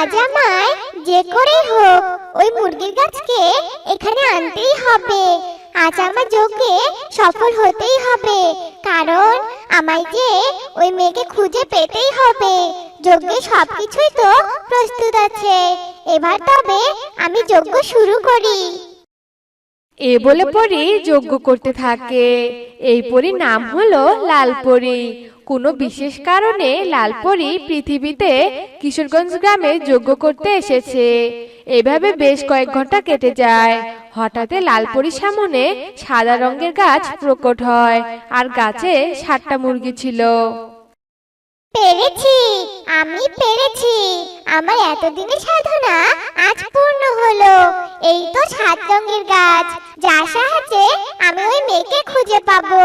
আজ আমায় যে করেই হোক, ওই মুরগির গাছকে এখানে আনতেই হবে। আজ আমার যজ্ঞে সফল হতেই হবে, কারণ আমায় যে ওই মেয়েকে খুঁজে পেতেই হবে। যজ্ঞে সবকিছুই তো প্রস্তুত আছে। এবার তবে আমি যজ্ঞ শুরু করি। এ বলে পরি যজ্ঞ করতে থাকে। এই পরীর নাম হলো লালপরি। কোনো বিশেষ কারণে লালপরি পৃথিবীতে কিশোরগঞ্জ গ্রামে যোগ্য করতে এসেছে। এভাবে বেশ কয়েক ঘণ্টা কেটে যায়। হঠাৎ লালপরির সামনে সাদা রঙের গাছ প্রকট হয় আর গাছে সাতটা মুরগি ছিল। আমি পেরেছি। আমার এতদিনের সাধনা আজ পূর্ণ হলো। এই তো সাত রঙের গাছ। যার সাহায্যে আমি ওই মেয়েকে খুঁজে পাবো।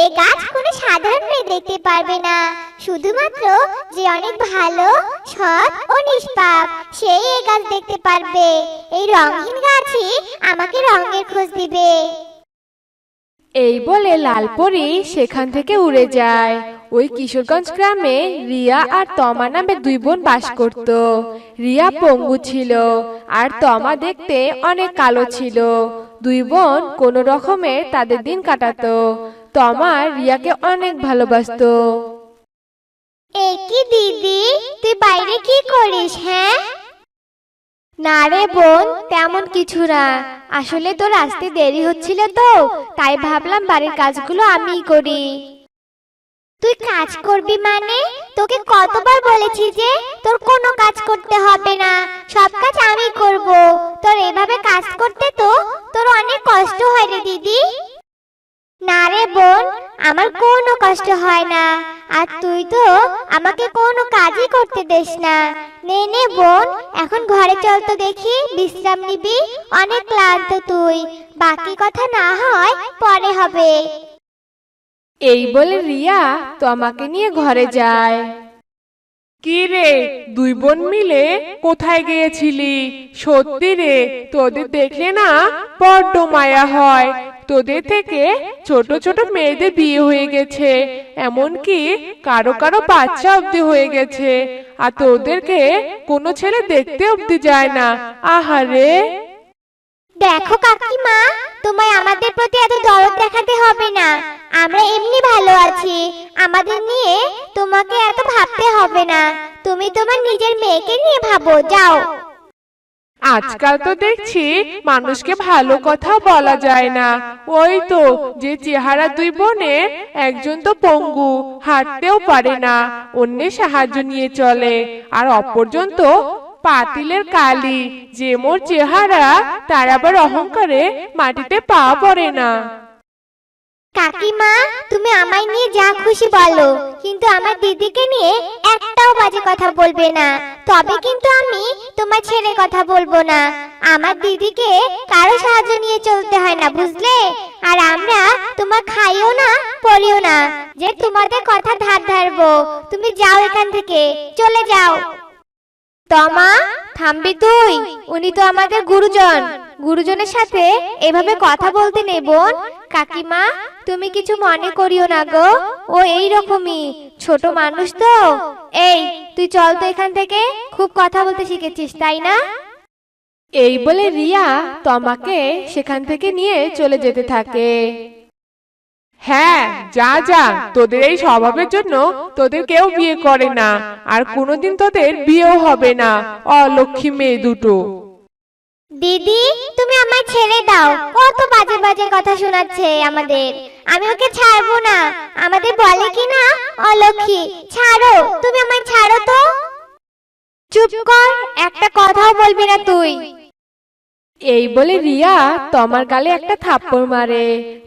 এই গাছ কোনো সাধারণ মেয়ে দেখতে পারবে না। শুধুমাত্র যে অনেক ভালো, সৎ ও নিষ্পাপ, সেই এই গাছ দেখতে পারবে। এই রঙিন গাছই আমাকে রঙের খোঁজ দিবে। এই বলে লালপরি সেখান থেকে উড়ে যায়। ওই কিশোরগঞ্জ গ্রামে রিয়া আর তমা নামে দুই বোন বাস করত। রিয়া পঙ্গু ছিল আর তমা দেখতে অনেক কালো ছিল। দুই বোন কোনো রকমে তাদের দিন কাটাতো। তমা রিয়াকে অনেক ভালোবাসতো। এ কি দিদি, তুই বাইরে কি করিস হ্যাঁ? না রে বোন, তেমন কিছু না। আসলে তোর আসতে দেরি হচ্ছিল তো, তাই ভাবলাম বাড়ির কাজগুলো আমিই করি। তুই কাজ করবি মানে? তোকে কতবার বলেছি যে, তোর কোনো কাজ করতে হবে না। সব কাজ আমি করব। তোর এভাবে কাজ করতে তো তোর অনেক কষ্ট হয় রে দিদি। না রে বোন, আমার কোনো কষ্ট হয় না। আর তুই তো আমাকে কোনো কাজই করতে দেস না। নে নে বোন, এখন ঘরে চল তো দেখি, বিশ্রাম নিবি। অনেক ক্লান্ত তুই। বাকি কথা না হয় পরে হবে। এই বলে রিয়া তমাকে নিয়ে ঘরে যায়। কি রে, দুই বোন মিলে কোথায় গিয়েছিলি? সত্যি রে, তোদের দেখলে না বড্ড মায়া হয়। তোদের থেকে ছোট ছোট মেয়েদের বিয়ে হয়ে গেছে, এমনকি কারও কারও বাচ্চা অবধি হয়ে গেছে। আর তোদেরকে কোনো ছেলে দেখতে অবধি যায় না। আহারে! দেখো কাকিমা, তোমায় আমাদের প্রতি এত দরদ দেখাতে হবে না। আমরা এমনি ভালো আছি। আমাদের নিয়ে তোমাকে এত ভাবতে হবে না। তুমি তোমার নিজের মেয়েকে নিয়ে ভাবো, যাও। আজকাল তো দেখছি মানুষকে ভালো কথা বলা যায় না। ওই তো, যে চেহারা দুই বোনের একজন তো পঙ্গু, হাঁটতেও পারে না অন্যের সাহায্য নিয়ে চলে, আর অপরজন তো পাতিলের কালি, যে মোর চেহারা, তার আবার অহংকারে মাটিতে পা পড়ে না। কাকিমা, তুমি আমায় নিয়ে যা খুশি বলো, কিন্তু আমার দিদিকে নিয়ে একটাও বাজে কথা বলবে না। তবে কিন্তু আমি তোমার ছেড়ে কথা বলব না। আমার দিদিকে কারও সাহায্য নিয়ে চলতে হয় না, বুঝলে? আর আমরা তোমার খাইও না পড়িও না, যে তোমাদের কথা ধার ধারবো। তুমি যাও এখান থেকে, চলে যাও। তমা, থামবি তুই। উনি তো আমাদের গুরুজন। গুরুজনের সাথে এভাবে কথা বলতে নেই বোন। কাকিমা, তুমি কিছু মনে করিও না গো। ও এই রকমই। ছোট মানুষ তো। এই, তুই চল তো এখান থেকে। খুব কথা বলতে শিখেছিস, তাই না? এই বলে রিয়া তমাকে সেখান থেকে নিয়ে চলে যেতে থাকে। হ্যাঁ যা যা তোদের এই স্বভাবের জন্য তোদের কেউ বিয়ে করে না আর কোনোদিন তোদের বিয়েও হবে না অলক্ষ্মী মেয়ে দুটো। দিদি তুমি আমায় ছেড়ে দাও কত বাজে বাজে কথা শোনাচ্ছে আমাদের। আমি ওকে ছাড়বো না আমাদের বলে কি না? অলক্ষী ছাড়ো তুমি আমায় ছাড়ো তো। চুপ কর একটা কথাও বলবি না তুই। এই বলে রিয়া তমার গালে একটা থাপ্পড় মারে।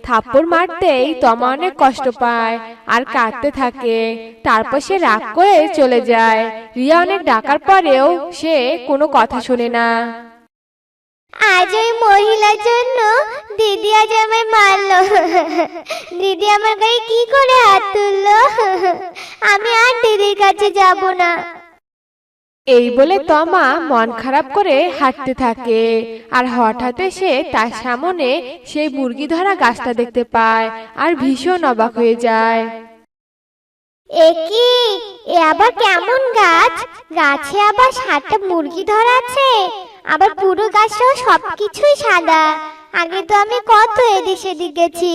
থাপ্পড় মারতেই তমা অনেক কষ্ট পায় আর কাঁদতে থাকে। তারপর সে রাগ করে চলে যায়। রিয়া অনেক ডাকার পরেও সে কোনো কথা শোনে না। আজ ওই মহিলার জন্য দিদি আজ আমায় মারলো। দিদি আমার গায়ে কি করে হাত তুললো? আমি আর দিদির কাছে যাব না। এই বলে তমা মন খারাপ করে হাঁটতে থাকে। আর হঠাৎ সে তার সামনে সেই মুরগি ধরা গাছটা দেখতে পায় আর ভীষণ অবাক হয়ে যায়। এ এ আবার কেমন গাছ? গাছে আবার সাতটা মুরগি ধরা আছে। আবার পুরো গাছটাও সবকিছুই সাদা। আগে তো আমি কত এদিক সেদিক গেছি।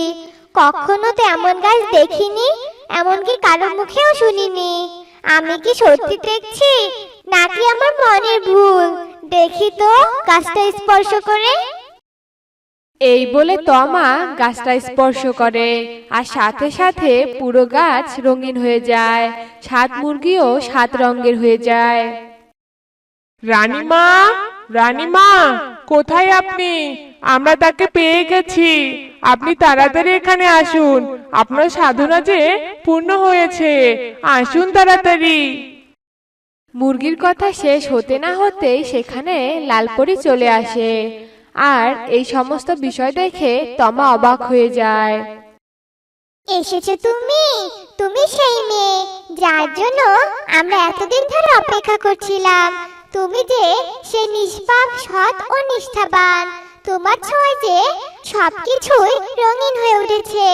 কখনো তো এমন গাছ দেখিনি, এমনকি কারোর মুখেও শুনিনি। আমি কি সত্যি দেখছি? নাকি আমার মনের ভুল? দেখি তো গাছটা স্পর্শ করে। এই বলে তমা গাছটা স্পর্শ করে আর সাথে সাথে পুরো গাছ রঙিন হয়ে যায় সাত মুরগিও সাত রঙের হয়ে যায়। রানীমা রানীমা কোথায় আপনি? আমরা তাকে পেয়ে গেছি। আপনি তাড়াতাড়ি এখানে আসুন। আপনার সাধনা যে পূর্ণ হয়েছে। আসুন তাড়াতাড়ি। মুরগির কথা শেষ হতে না হতেই সেখানে লালপরি চলে আসে। আর এই সমস্ত বিষয় দেখে তমা অবাক হয়ে যায়। এসেছ তুমি? তুমি সেই মেয়ে, যার জন্য আমরা এতদিন ধরে অপেক্ষা করছিলাম। তুমি যে সে নিষ্পাপ, সৎ ও নিষ্ঠাবান। তোমার ছোঁয়ায় যে সবকিছুই রঙিন হয়ে উঠেছে।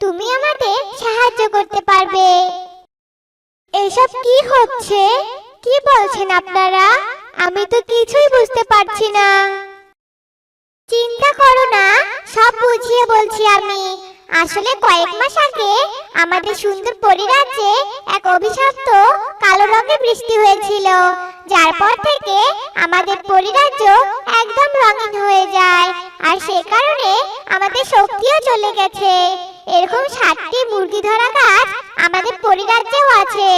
তুমি আমাদের সাহায্য করতে পারবে। এসব কি হচ্ছে? কি বলছেন আপনারা? আমি তো কিছুই বুঝতে পারছি না। চিন্তা করো না, সব বুঝিয়ে বলছি আমি। আসলে কয়েক মাস আগে আমাদের সুন্দর পরিরাজ্যে এক অভিশপ্ত কালো রঙের বৃষ্টি হয়েছিল, যার পর থেকে আমাদের পরিরাজ্য একদম রঙিন হয়ে যায়, আর সে কারণে আমাদের শক্তিও চলে গেছে। এরকম সাতটি মুরগি ধরা গাছ আমাদের পরিরাজ্যেও আছে।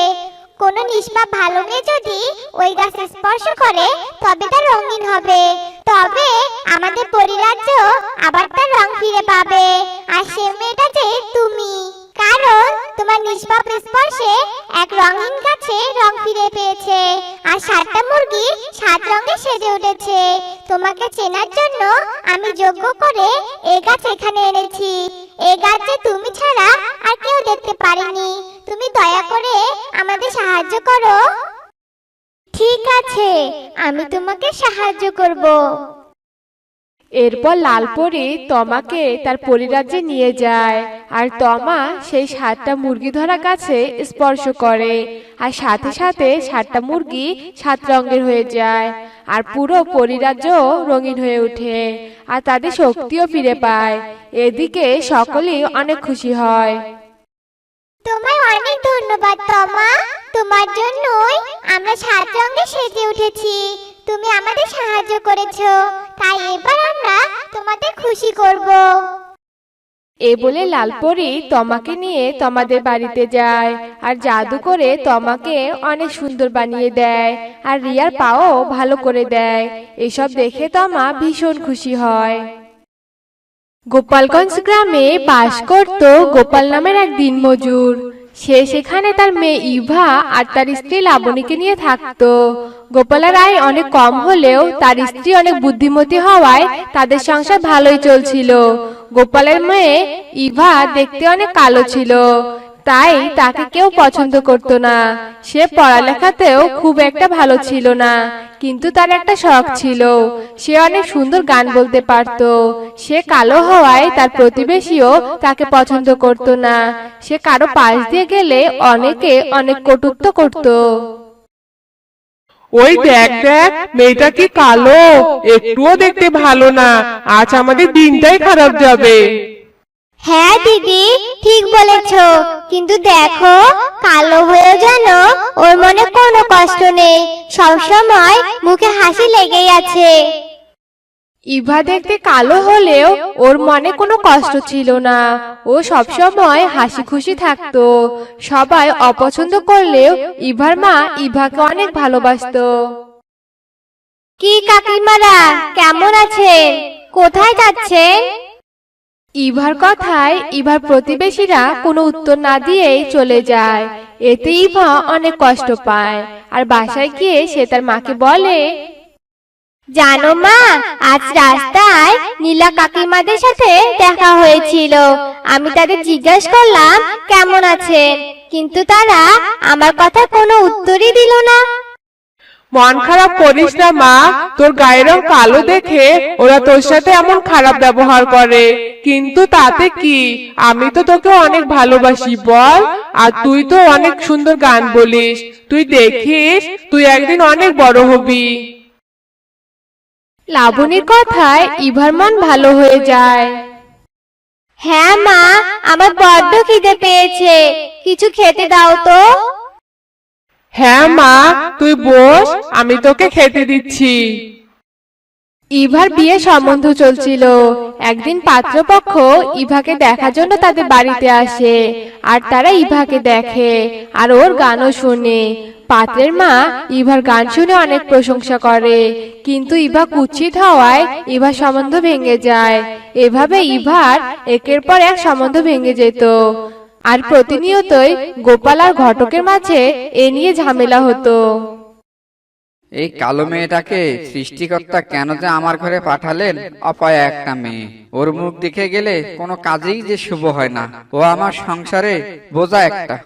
কোন নিষ্পাপ ভালো মেয়ে যদি ওই গাছ স্পর্শ করে, তবে তা রঙিন হবে। তবে আমাদের পরিরাজ্য আবার তার রং ফিরে পাবে। আর সে মেয়েটা যে তুমি। কারণ তোমার নিষ্পাপ স্পর্শে এক রঙিন গাছে রং ফিরে পেয়েছে, আর সাতটা মুরগি সাত রঙে সেজে উঠেছে। তোমাকে চেনার জন্য আমি যোগ্য করে এ গাছ এখানে এনেছি। এ গাছ তুমি ছাড়া আর কেউ দেখতে পারেনি। তুমি দয়া করে আমাদের সাহায্য করো। ঠিক আছে, আমি তোমাকে সাহায্য করব। এরপর লালপরি তমাকে তার পরিরাজ্যে নিয়ে যায়, আর তমা সেই সাতটা মুরগি ধরা গাছে স্পর্শ করে, আর সাথে সাথে সাতটা মুরগি সাত রঙের হয়ে যায়, আর পুরো পরিরাজ্য রঙিন হয়ে ওঠে, আর তাদের শক্তিও ফিরে পায়। এদিকে সকলেই অনেক খুশি হয়। তোমায় অনেক ধন্যবাদ, তমা। তোমার জন্যই আমরা সাত রঙে সেজে উঠেছি। তুমি আমাদের সাহায্য করেছ, তাই এবার আমরা তোমাদের খুশি করব। এ বলে লালপরি তমাকে নিয়ে তমাদের বাড়িতে যায়, আর জাদু করে তমাকে অনেক সুন্দর বানিয়ে দেয়, আর রিয়ার পাও ভালো করে দেয়। এসব দেখে তমা ভীষণ খুশি হয়। গোপালগঞ্জ গ্রামে বাস করত গোপাল নামের এক দিনমজুর। সে সেখানে তার মেয়ে ইভা আর তার স্ত্রী লাবণীকে নিয়ে থাকতো। গোপালের আয় অনেক কম হলেও তার স্ত্রী অনেক বুদ্ধিমতী হওয়ায় তাদের সংসার ভালোই চলছিল। গোপালের মেয়ে ইভা দেখতে অনেক কালো ছিল। তাই তাকে কেউ পছন্দ করত না। সে পড়ালেখাতেও খুব একটা ভালো ছিল না, কিন্তু তার একটা শখ ছিল। সে অনেক সুন্দর গান বলতে পারত। সে কালো হওয়ায় তার প্রতিবেশীও তাকে পছন্দ করত না। সে কারও পাশ দিয়ে গেলে অনেকে অনেক কটুত্ব করত। ওই দেখ দেখ, মেয়েটা কি কালো? একটুও দেখতে ভালো না। আজ আমাদের দিনটাই খারাপ যাবে। হ্যাঁ দিদি ঠিক বলেছ। কিন্তু দেখো কালো হয়ে যেন ওর মনে কোনো কষ্ট নেই। সবসময় মুখে হাসি লেগেই আছে। ইভা দেখতে কালো হলেও ওর মনে কোনো কষ্ট ছিল না। ও সবসময় হাসি খুশি থাকতো। সবাই অপছন্দ করলেও ইভার মা ইভাকে অনেক ভালোবাসতো। কি কাকিমারা কেমন আছেন? কোথায় যাচ্ছেন? ইভার কথায় ইভার প্রতিবেশীরা কোনো উত্তর না দিয়েই চলে যায়। এতে ইভা অনেক কষ্ট পায় আর বাসায় গিয়ে সে তার মাকে বলে, জানো মা, আজ রাস্তায় নীলা কাকিমাদের সাথে দেখা হয়েছিল। আমি তাদের জিজ্ঞাসা করলাম, কেমন আছেন? কিন্তু তারা আমার কথা কোনো উত্তরই দিল না। মন খারাপ করিস না মা। তোর গায়ের রং কালো দেখে ওরা তোর সাথে এমন খারাপ ব্যবহার করে। কিন্তু তাতে কি? আমি তো তোকে অনেক ভালোবাসি বল। আর তুই তো অনেক সুন্দর গান বলিস। তুই দেখিস তুই একদিন অনেক বড় হবি। লাবণীর কথায় ইভার মন ভালো হয়ে যায়। হ্যাঁ মা। আমার বড্ড খিদে পেয়েছে। কিছু খেতে দাও তো। হ্যাঁ মা, তুই বস, আমি তোকে খেতে দিচ্ছি। ইভার বিয়ে সম্বন্ধ চলছিল। একদিন পাত্রপক্ষ ইভাকে দেখার জন্য তাদের বাড়িতে আসে, আর তারা ইভাকে দেখে, আর ওর গানও শোনে। পাত্রের মা ইভার গান শুনে অনেক প্রশংসা করে, কিন্তু ইভা কুৎসিত হওয়ায় ইভার সম্বন্ধ ভেঙে যায়। এভাবে ইভার একের পর এক সম্বন্ধ ভেঙে যেত। আর প্রতিনিয়তই গোপাল আর ঘটকের মাঝে এ নিয়ে ঝামেলা হতো। এই কালো মেয়েটাকে সৃষ্টিকর্তা কেন যে আমার ঘরে পাঠালেন? অপায় একটা মেয়ে ওর মুখ দেখে গেলে কোনো কাজেই যে শুভ হয় না। ও আমার সংসারে বোঝা একটা।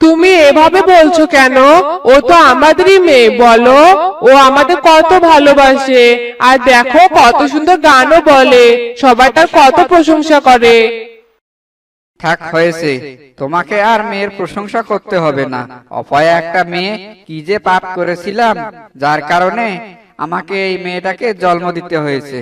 তুমি এভাবে বলছো কেন? ও তো আমাদেরই মেয়ে বলো। ও আমাদের কত ভালোবাসে। আর দেখো কত সুন্দর গানও বলে। সবাই তার কত প্রশংসা করে। থাক হয়েছে। তোমাকে আর মেয়ের প্রশংসা করতে হবে না। অপয়া একটা মেয়ে কি যে পাপ করেছিলাম যার কারণে আমাকে এই মেয়েটাকে জন্ম দিতে হয়েছে।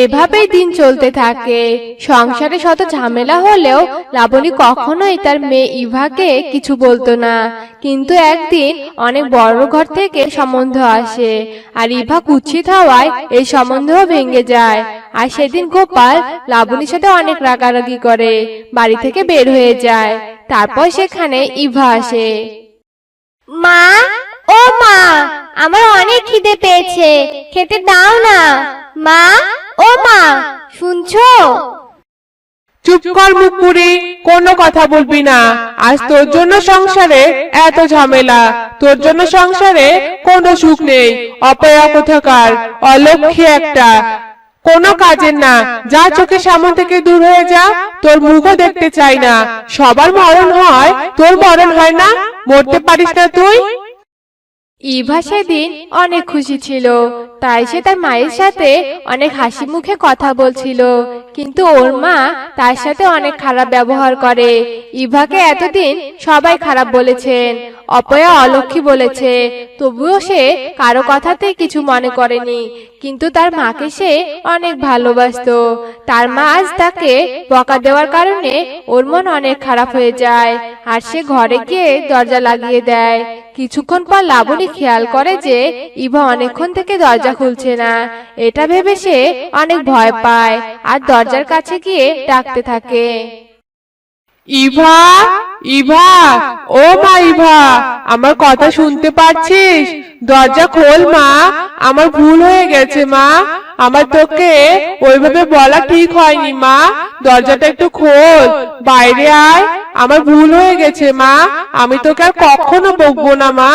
এভাবেই দিন চলতে থাকে। সংসারে শত ঝামেলা হলেও লাবণী কখনোই তার মেয়ে ইভাকে কিছু বলতো না। কিন্তু একদিন অনেক বড় ঘর থেকে সম্বন্ধ আসে আর ইভা কুৎসিত হওয়ায় এই সম্বন্ধও ভেঙে যায়। আর সেদিন গোপাল লাবণীর সাথে অনেক রাগারাগি করে, বাড়ি থেকে বের হয়ে যায়। তারপর সেখানে ইভা আসে। মা, ও মা, আমার অনেক খিদে পেয়েছে, খেতে দাও না। মা ও মা শুনছো? চুপ কর মুখপুরি কোনো কথা বলবি না। আজ তোর জন্য সংসারে এত ঝামেলা। তোর জন্য সংসারে কোনো সুখ নেই। অপয়া কোথাকার? অলক্ষী একটা। কোনো কাজের না। যা চোখের সামনে থেকে দূর হয়ে যা, তোর মুখও দেখতে চাই না। সবার মরণ হয়, তোর মরণ হয় না। মরতে পারিস না তুই? ইভা সেদিন অনেক খুশি ছিল। তাই সে তার মায়ের সাথে অনেক হাসি মুখে কথা বলছিল। কিন্তু ওর মা তার সাথে অনেক খারাপ ব্যবহার করে। ইভাকে এতদিন সবাই খারাপ বলেছেন, অপয়া অলক্ষী বলেছে। তবুও সে কারও কথাতে কিছু মনে করেনি। কিন্তু তার মাকে সে অনেক ভালোবাসতো। তার মা আজ তাকে বকা দেওয়ার কারণে ওর মন অনেক খারাপ হয়ে যায়। আর সে ঘরে গিয়ে দরজা লাগিয়ে দেয়। কিছুক্ষণ পর লাবণী খেয়াল করে যে ইভা অনেকক্ষণ থেকে দরজা খুলছে না। এটা ভেবে সে অনেক ভয় পায় আর দরজার কাছে গিয়ে ডাকতে থাকে। ইভা ইভা, ও মা ইভা, আমার কথা শুনতে পাচ্ছিস? দরজা খোল মা, আমার ভুল হয়ে গেছে মা। আমার তোকে ওইভাবে বলা ঠিক হয়নি মা। দরজাটা একটু খোল, বাইরে আয়। আমার ভুল হয়ে গেছে মা। আমি তোকে আর কখনো বকবো না মা।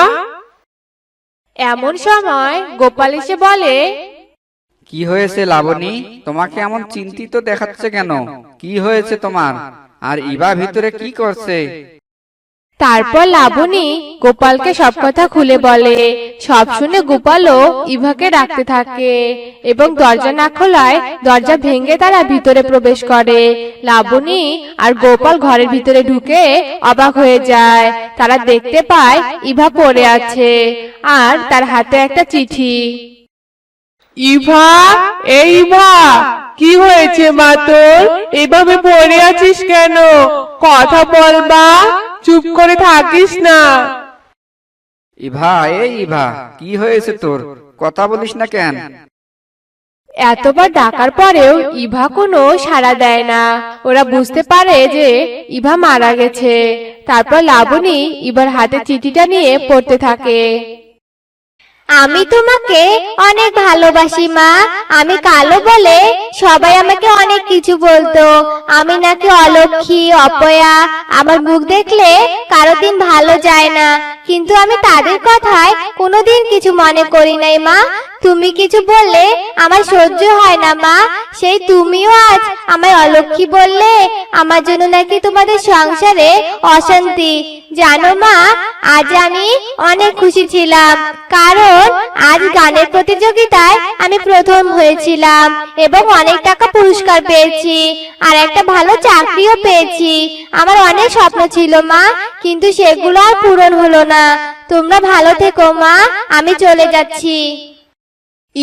এমন সময় গোপাল এসে বলে কি হয়েছে লাবণী? তোমাকে এমন চিন্তিত দেখাচ্ছে কেন? কি হয়েছে তোমার? আর ইবা ভিতরে কি করছে? তারপর লাবণী গোপালকে সব কথা খুলে বলে। সব শুনে গোপালও ইভাকে ডাকতে থাকে এবং দরজা না খোলায় দরজা ভেঙে তারা ভিতরে প্রবেশ করে। লাবণী আর গোপাল ঘরের ভিতরে ঢুকে অবাক হয়ে যায়। তারা দেখতে পায় ইভা পড়ে আছে। আর তার হাতে একটা চিঠি। ইভা এই ইভা কি হয়েছে মা তোর? এভাবে পড়ে আছিস কেন? কথা বলবা চুপ করে থাকিস না। ইভা এই ইভা কি হয়েছে তোর? কথা বলিস না কেন? এতবার ডাকার পরেও ইভা কোনো সাড়া দেয় না। ওরা বুঝতে পারে যে ইভা মারা গেছে। তারপর লাবণী ইভার হাতে চিঠিটা নিয়ে পড়তে থাকে। আমি তোমাকে অনেক ভালোবাসি, মা। আমি কালো বলে সবাই আমাকে অনেক কিছু বলতো। আমি নাকি অলক্ষী, অপয়া। আমার মুখ দেখলে কারও দিন ভালো যায় না। কিন্তু আমি তাদের কথায় কোনোদিন কিছু মনে করি নাই, মা। তুমি কিছু বললে আমার সহ্য হয় না, মা। সেই তুমিও আজ আমায় অলক্ষী বললে, আমার জন্য নাকি তোমাদের সংসারে অশান্তি। জানো, মা, আজ আমি অনেক খুশি ছিলাম, কারণ আজ গানের প্রতিযোগিতায় আমি প্রথম হয়েছিলাম এবং অনেক টাকা পুরস্কার পেয়েছি আর একটা ভালো চাকরিও পেয়েছি। আমার অনেক স্বপ্ন ছিল, মা, কিন্তু সেগুলো আর পূরণ হলো না। তোমরা ভালো থেকো, মা, আমি চলে যাচ্ছি।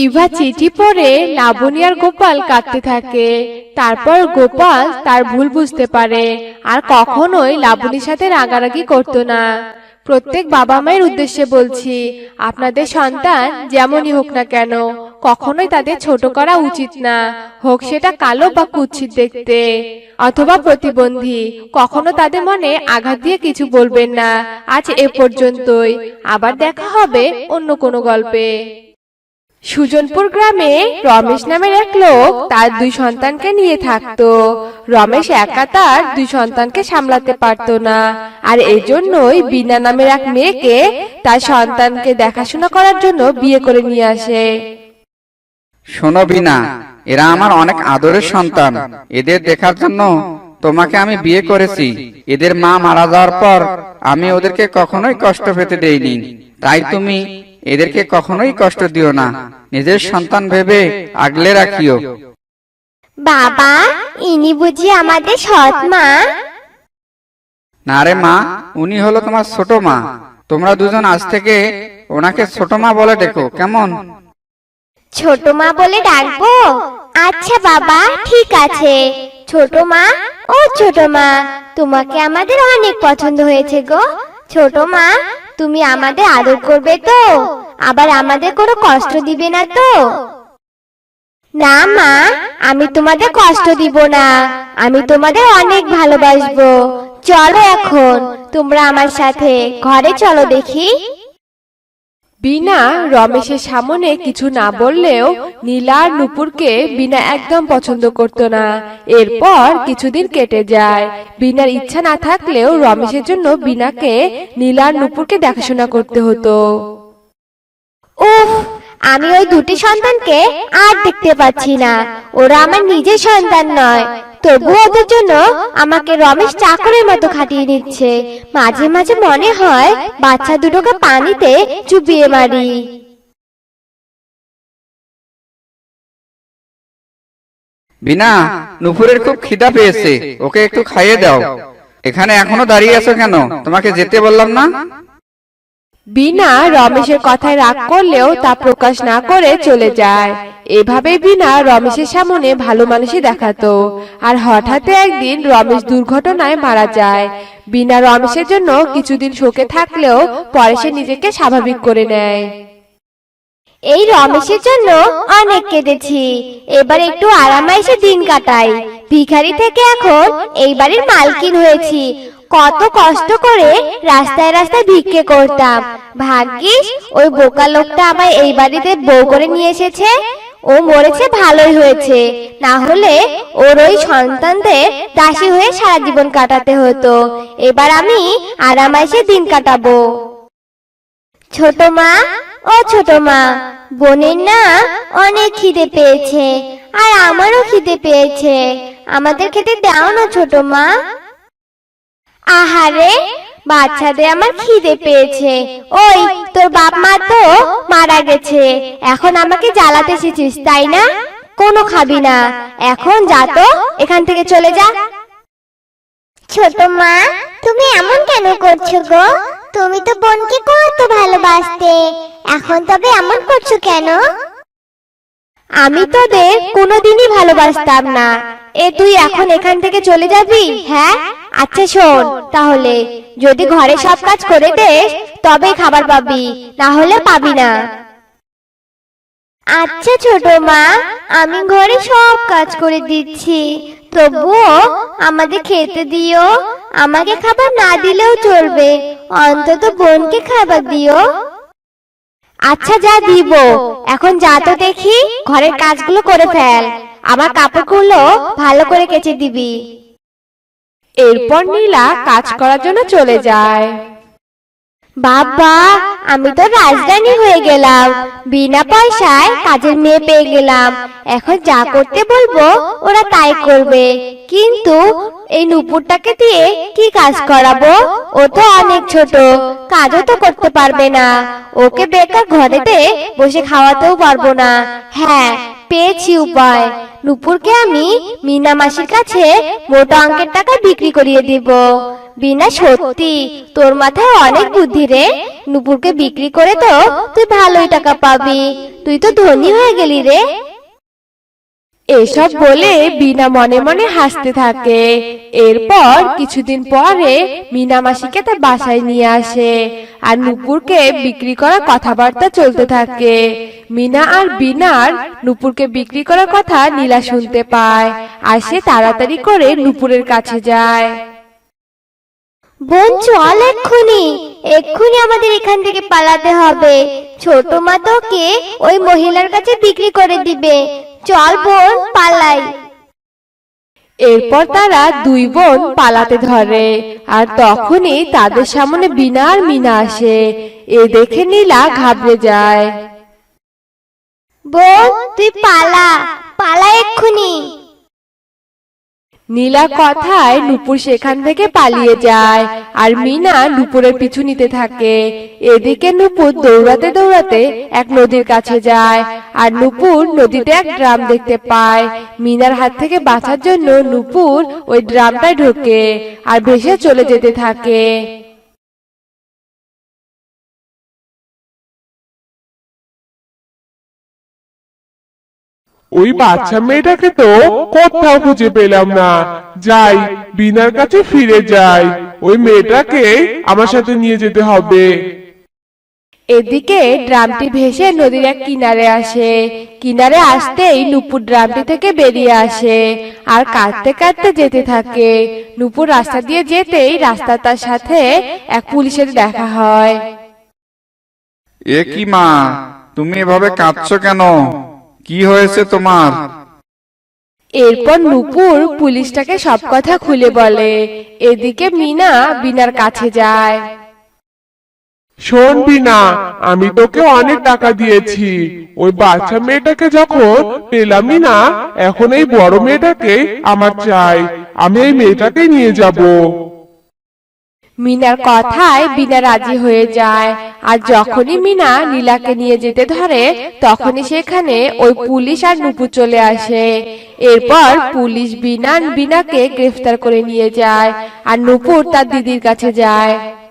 ইভা চিঠি পড়ে লাবণী আর গোপাল কাঁদতে থাকে। তারপর গোপাল তার ভুল বুঝতে পারে আর কখনোই লাবণীর সাথে রাগারাগি করতো না। প্রত্যেক বাবা মায়ের উদ্দেশ্যে বলছি, আপনাদের সন্তান যেমনই হোক না কেন, কখনোই তাদের ছোট করা উচিত না, হোক সেটা কালো বা কুৎসিত দেখতে। অথবা প্রতিবন্ধী, কখনো তাদের মনে আঘাত দিয়ে কিছু বলবেন না, আজ এ পর্যন্তই। আবার দেখা হবে অন্য কোনো গল্পে। সুজনপুর গ্রামে রমেশ নামের এক লোক তার দুই সন্তানকে নিয়ে থাকতো। রমেশ একা তার দুই সন্তানকে সামলাতে পারতো না। আর এজন্যই বিনা নামের এক মেয়েকে তার সন্তানকে দেখাশোনা করার জন্য বিয়ে করে নিয়ে আসে। শোনো বিনা এরা আমার অনেক আদরের সন্তান। এদের দেখার জন্য তোমাকে আমি বিয়ে করেছি। এদের মা মারা যাওয়ার পর আমি ওদেরকে কখনোই কষ্ট পেতে দেইনি। তাই তুমি এদেরকে কখনোই কষ্ট দিও না। নিজের সন্তান ভেবে আগলে রাখিও। বাবা ইনি বুঝি আমাদের সৎ মা। না রে মা উনি হলো তোমার ছোট মা। তোমরা দুজন আজ থেকে ওনাকে ছোট মা বলে ডেকো কেমন? ছোট মা বলে ডাকবো? আচ্ছা বাবা ঠিক আছে। ছোট মা ও ছোট মা তোমাকে আমাদের অনেক পছন্দ হয়েছে গো। ছোট মা তুমি আমাদের আদর করবে তো? আবার আমাদের কোনো কষ্ট দিবে না তো? না, মা, আমি তোমাদের কষ্ট দিব না। আমি তোমাদের অনেক ভালোবাসবো। চলো এখন, তোমরা আমার সাথে ঘরে চলো দেখি। বিনা রমেশের সামনে কিছু না বললেও নীলা আর নুপুরকে বিনা একদম পছন্দ করত না। এরপর কিছুদিন কেটে যায়। বিনার ইচ্ছা না থাকলেও রমেশের জন্য বিনাকে নীলা আর নুপুরকে দেখাশোনা করতে হতো। উফ! আমি ওই দুটি সন্তানকে আর দেখতে পাচ্ছি না। ওরা আমার নিজের সন্তান নয়। তবু ওদের জন্য আমাকে রমেশ চাকরের মতো খাটিয়ে নিচ্ছে মাঝে মাঝে মনে হয় বাচ্চা দুটোকে পানিতে চুবিয়ে মারি। বিনা, নুপুরের খুব খিদা পেয়েছে। ওকে একটু খাইয়ে দাও। এখানে এখনও দাঁড়িয়ে আছো কেন? তোমাকে যেতে বললাম না? বিনা রমেশের কথায় রাগ করলেও তা প্রকাশ না করে চলে যায়। এভাবে বিনা রমেশের সামনে ভালো মানুষই দেখাতো। আর হঠাৎ একদিন রমেশ দুর্ঘটনায় মারা যায়। বিনা রমেশের জন্য কিছুদিন শোকে থাকলেও পরে সে নিজেকে স্বাভাবিক করে নেয়। এই রমেশের জন্য অনেক কেঁদেছি। এবার একটু আরামাইসে দিন কাটাই। ভিখারি থেকে এখন এই বাড়ির মালকিন হয়েছি। কত কষ্ট করে রাস্তায় রাস্তায় ভিক্ষে করতাম। ভাগ্যিস, ওই বোকা লোকটা আমার এই বাড়িতে বউ করে নিয়ে এসেছে। ও মরেছে ভালোই হয়েছে। না হলে ওর ওই সন্তানদের দাসী হয়ে সারা জীবন কাটাতে হতো। এবার আমি আরামাইসে দিন কাটাবো। ছোট মা, ও ছোট মা, বোনের না অনেক খিদে পেয়েছে, আর আমারও খিদে পেয়েছে। আমাদের খেতে দাও না, ছোট মা। আহারে, বাচ্চাদের আমার খিদে পেয়েছে। ওই, তোর বাপ মা তো মারা গেছে। এখন আমাকে জ্বালাতে এসেছিস, তাই না? কোনো খাবি না। এখন যা তো, এখান থেকে চলে যা। ছোট মা, তুমি এমন কেন করছ গো? তুমি তো বোনকে কত ভালোবাসতে। এখন তবে এমন করছ কেন? আমি তোদের কোনোদিনই ভালোবাসতাম না। এ তুই এখন এখান থেকে চলে যাবি? হ্যাঁ? আচ্ছা শোন, তাহলে যদি ঘরে সব কাজ করে দেস তবে খাবার পাবি না হলে পাবি না। আচ্ছা ছোট মা, আমি ঘরে সব কাজ করে দিচ্ছি। তবুও আমাদের খেতে দিও, আমাকে খাবার না দিলেও চলবে। অন্তত বোনকে খাবার দিও। আচ্ছা যা দিব। এখন যা তো দেখি, ঘরের কাজগুলো করে ফেল। আমার কাপড়গুলো ভালো করে কেচে দিবি। এরপর নীলা কাজ করার জন্য চলে যায়। বাবা, আমি তো রাজধানী হয়ে গেলাম। বিনা পয়সায় কাজের মেয়ে পেয়ে গেলাম। এখন যা করতে বলব, ওরা তাই করবে। কিন্তু এই নুপুরটাকে দিয়ে কি কাজ করাবো? ও তো অনেক ছোট, কাজও তো করতে পারবে না। ওকে বেকার ঘরেতে বসে খাওয়াতেও পারব না। হ্যাঁ পেয়েছি উপায়। নূপুরকে আমি মিনা মাসির কাছে মোটা অঙ্কের টাকা বিক্রি করিয়ে দিব। বিনা সত্যি, তোর মাথায় অনেক বুদ্ধি রে। নূপুরকে বিক্রি করে তো তুই ভালোই টাকা পাবি। তুই তো ধনী হয়ে গেলি রে। এসব বলে বিনা মনে মনে হাসতে থাকে। এরপর কিছুদিন পরে মিনা মাসিকে তার বাসায় নিয়ে আসে আর নুপুরকে বিক্রি করার কথাবার্তা চলতে থাকে। মিনা আর বিনার নুপুরকে বিক্রি করার কথা নীলা শুনতে পায় আর সে তাড়াতাড়ি করে নুপুরের কাছে যায়। বোন, চল এক্ষুনি। এক্ষুনি আমাদের এখান থেকে পালাতে হবে। ছোট মা তোকে ওই মহিলার কাছে বিক্রি করে দিবে। চল বোন পালাই। এরপর তারা দুই বোন পালাতে ধরে আর তখনই তাদের সামনে বিনা আর মিনা আসে। এ দেখে নীলা ঘাবড়ে যায়। বোন তুই পালা পালা এক্ষুনি। নীলা কথায় নুপুর সেখান থেকে পালিয়ে যায় আর মিনা নুপুরের পিছু নিতে থাকে। এদিকে নুপুর দৌড়াতে দৌড়াতে এক নদীর কাছে যায় আর নুপুর নদীতে এক ড্রাম দেখতে পায়। মিনার হাত থেকে বাঁচার জন্য নুপুর ওই ড্রামটায় ঢোকে আর ভেসে চলে যেতে থাকে। ওই বাচ্চা মেয়েটাকে তো কোথাও খুঁজে পেলাম না। যাই বিনার কাছে ফিরে যাই। ওই মেয়েটাকে আমার সাথে নিয়ে যেতে হবে। এদিকে ড্রামটি ভেসে নদীর এক কিনারে আসে। কিনারে আসতেই নুপুর ড্রামটি থেকে বেরিয়ে আসে আর কাঁদতে কাঁদতে যেতে থাকে। নুপুর রাস্তা দিয়ে যেতেই রাস্তা তার সাথে এক পুলিশের দেখা হয়। এ কি মা? তুমি এভাবে কাঁদছো কেন? কি হয়েছে তোমার? এরপর নুপুর পুলিশটাকে সব কথা খুলে বলে এদিকে মিনা বিনার কাছে যায়। শোন বিনা আমি তোকে অনেক টাকা দিয়েছি। ওই বাচ্চা মেয়েটাকে যখন পেলামই না এখন এই বড় মেয়েটাকে আমার চাই। আমি এই মেয়েটাকে নিয়ে যাব। মিনার কথায় বিনা রাজি হয়ে যায়। আর যখনই মিনা নীলাকে নিয়ে যেতে ধরে তখনই সেখানে ওই পুলিশ আর নুপু চলে আসে। এরপর পুলিশ বিনা বিনাকে গ্রেফতার করে নিয়ে যায়। আর নুপুর তার দিদির কাছে যায়।